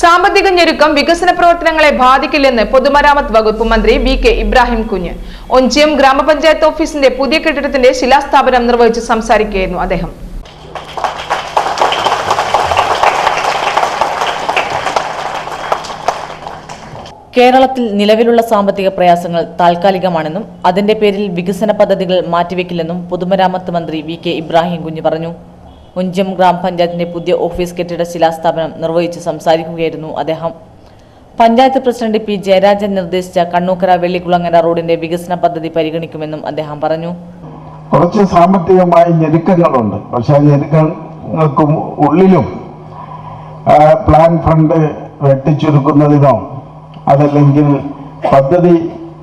സാമ്പത്തിക ഞെരുക്കം വികസന പ്രവർത്തനങ്ങളെ ബാധിക്കില്ലെന്ന് പൊതുമരാമത്ത് വകുപ്പ് മന്ത്രി വി കെ ഇബ്രാഹിം കുഞ്ഞ്. ഒഞ്ചിയം ഗ്രാമപഞ്ചായത്ത് ഓഫീസിന്റെ പുതിയ കെട്ടിടത്തിന്റെ ശിലാസ്ഥാപനം നിർവഹിച്ച് സംസാരിക്കുകയായിരുന്നു അദ്ദേഹം. കേരളത്തിൽ നിലവിലുള്ള സാമ്പത്തിക പ്രയാസങ്ങൾ താൽക്കാലികമാണെന്നും അതിന്റെ പേരിൽ വികസന പദ്ധതികൾ മാറ്റിവെക്കില്ലെന്നും പൊതുമരാമത്ത് മന്ത്രി വി കെ ഇബ്രാഹിം കുഞ്ഞ് പറഞ്ഞു. ഉഞ്ചം ഗ്രാമപഞ്ചായത്തിന്റെ പുതിയ ഓഫീസ് കെട്ടിട ശിലാസ്ഥാപനം നിർവഹിച്ച് സംസാരിക്കുകയായിരുന്നു അദ്ദേഹം. പഞ്ചായത്ത് പ്രസിഡന്റ് പി ജയരാജൻ നിർദ്ദേശിച്ച കണ്ണൂക്കര വെള്ളിക്കുളങ്ങര റോഡിന്റെ വികസന പദ്ധതി പരിഗണിക്കുമെന്നും അദ്ദേഹം പറഞ്ഞു. കുറച്ച് സാമ്പത്തികമായ ഞെരുക്കങ്ങളുണ്ട്. പക്ഷെ ആ ഞെരുക്കങ്ങൾക്കും ഉള്ളിലും പ്ലാൻ ഫണ്ട് വെട്ടിച്ചുരുക്കുന്നതിനോ അതല്ലെങ്കിൽ പദ്ധതി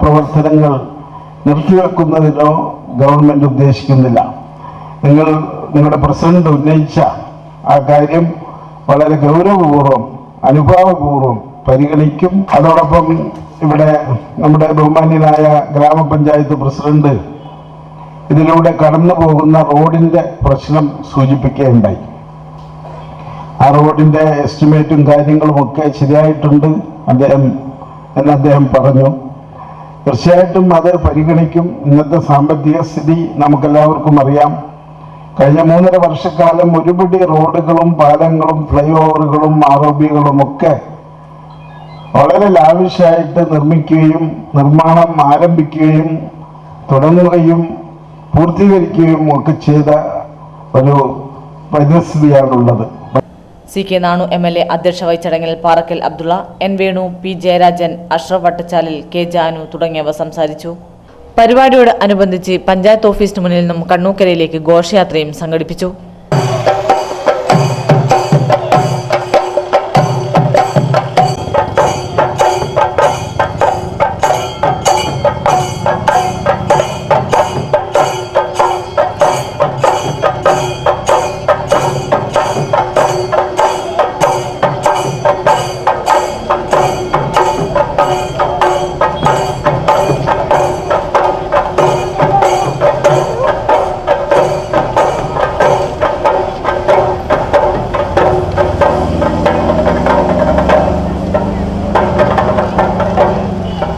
പ്രവർത്തനങ്ങൾ നിർത്തിവെക്കുന്നതിനോ ഗവൺമെന്റ് ഉദ്ദേശിക്കുന്നില്ല. നിങ്ങൾ നിങ്ങളുടെ പ്രസിഡന്റ് ഉന്നയിച്ച ആ കാര്യം വളരെ ഗൗരവപൂർവം അനുഭാവപൂർവം പരിഗണിക്കും. അതോടൊപ്പം ഇവിടെ നമ്മുടെ ബഹുമാന്യനായ ഗ്രാമപഞ്ചായത്ത് പ്രസിഡന്റ് ഇതിലൂടെ കടന്നു പോകുന്ന റോഡിന്റെ പ്രശ്നം സൂചിപ്പിക്കുകയുണ്ടായി. ആ റോഡിന്റെ എസ്റ്റിമേറ്റും കാര്യങ്ങളും ഒക്കെ ശരിയായിട്ടുണ്ട് അദ്ദേഹം എന്ന് അദ്ദേഹം പറഞ്ഞു. തീർച്ചയായിട്ടും അത് പരിഗണിക്കും. ഇന്നത്തെ സാമ്പത്തിക സ്ഥിതി നമുക്കെല്ലാവർക്കും അറിയാം. കഴിഞ്ഞ മൂന്നര വർഷക്കാലം ഒരുപിടി റോഡുകളും പാലങ്ങളും ഫ്ലൈ ഓവറുകളും ഒക്കെ വളരെ ലാവിഷായിട്ട് നിർമ്മിക്കുകയും നിർമ്മാണം ആരംഭിക്കുകയും തുടങ്ങുകയും പൂർത്തീകരിക്കുകയും ഒക്കെ ചെയ്ത ഒരു പരിസ്ഥിതിയാണുള്ളത് C K Nanu M L A അധ്യക്ഷ വഹിച്ച ചടങ്ങിൽ Parakkal Abdulla N Venu P Jayarajan Ashraf Vattachalil K Janu തുടങ്ങിയവർ സംസാരിച്ചു. പരിപാടിയോട് അനുബന്ധിച്ച് പഞ്ചായത്ത് ഓഫീസിന് മുന്നിൽ നിന്നും കണ്ണൂക്കരയിലേക്ക് ഘോഷയാത്രയും സംഘടിപ്പിച്ചു.